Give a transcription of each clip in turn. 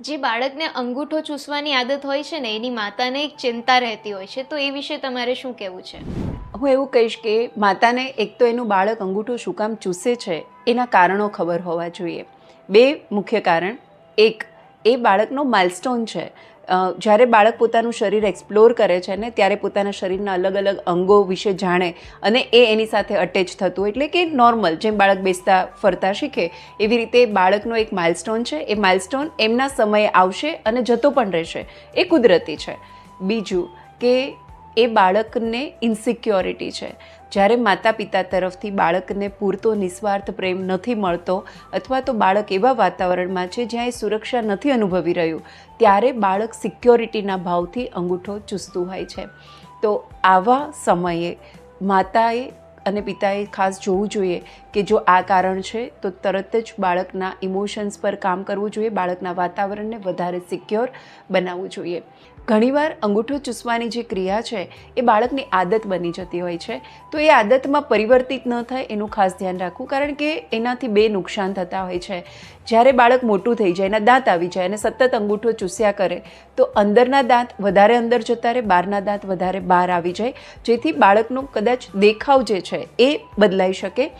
જે બાળકને અંગૂઠો ચૂસવાની આદત હોય છે ને, એની માતાને એક ચિંતા રહેતી હોય છે. તો એ વિશે તમારે શું કહેવું છે? હું એવું કહીશ કે માતાને એક તો એનું બાળક અંગૂઠો શું કામ ચૂસે છે, એના કારણો ખબર હોવા જોઈએ. બે મુખ્ય કારણ. એક એ બાળકનો માઇલસ્ટોન છે. જ્યારે બાળક પોતાનું શરીર એક્સપ્લોર કરે છે ને ત્યારે પોતાના શરીરના અલગ અલગ અંગો વિશે જાણે અને એ એની સાથે અટેચ થતું એટલે કે નોર્મલ જેમ બાળક બેસતા ફરતા શીખે, એવી રીતે બાળકનો એક માઇલસ્ટોન છે. એ માઇલસ્ટોન એમના સમયે આવશે અને જતો પણ રહેશે. એ કુદરતી છે. બીજું કે એ બાળકને ઇન્સિક્યોરિટી છે. જ્યારે માતા પિતા તરફથી બાળકને પૂરતો નિસ્વાર્થ પ્રેમ નથી મળતો અથવા તો બાળક એવા વાતાવરણમાં છે જ્યાં એ સુરક્ષા નથી અનુભવી રહ્યું, ત્યારે બાળક સિક્યોરિટીના ભાવથી અંગૂઠો ચૂસતું હોય છે. તો આવા સમયે માતાએ અને પિતાએ ખાસ જોવું જોઈએ કે જો આ કારણ છે, તો તરત જ બાળકના ઇમોશન્સ પર કામ કરવું જોઈએ, બાળકના વાતાવરણને વધારે સિક્યોર બનાવવું જોઈએ. ઘણીવાર અંગૂઠો ચૂસવાની જે ક્રિયા છે, એ બાળકની આદત બની જતી હોય છે. તો એ આદતમાં પરિવર્તિત ન થાય એનું ખાસ ધ્યાન રાખવું, કારણ કે એનાથી બે નુકસાન થતા હોય છે. જ્યારે બાળક મોટું થઈ જાય, એના દાંત આવી જાય, અને સતત અંગૂઠો ચૂસ્યા કરે, તો અંદરના દાંત વધારે અંદર જતા રહે, બહારના દાંત વધારે બહાર આવી જાય. જેથી બાળકનો કદાચ દેખાવ જે છે, એ બદલાઈ શકે.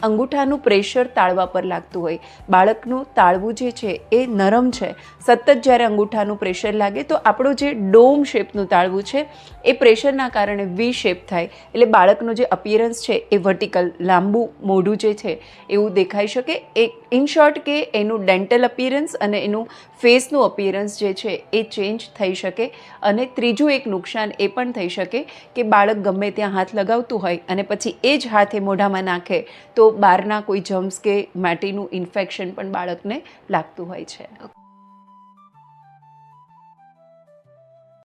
અંગૂઠાનું પ્રેશર તાળવા પર લાગતું હોય. બાળકનું તાળવું જે છે એ નરમ છે. સતત જ્યારે અંગૂઠાનું પ્રેશર લાગે તો આપણું જે ડોમ શેપનું તાળવું છે, એ પ્રેશરના કારણે વી શેપ થાય. એટલે બાળકનો જે અપિયરન્સ છે એ વર્ટિકલ લાંબુ, મોઢું જે છે એવું દેખાઈ શકે. એ ઇન શોર્ટ કે એનું ડેન્ટલ અપિયરન્સ અને એનું ફેસનું અપિયરન્સ જે છે એ ચેન્જ થઈ શકે. અને ત્રીજું એક નુકસાન એ પણ થઈ શકે કે બાળક ગમે ત્યાં હાથ લગાવતું હોય અને પછી એ જ હાથે મોઢામાં નાખે તો બહારના કોઈ જમ્સ કે માટીનું ઇન્ફેક્શન પણ બાળકને લાગતું હોય છે.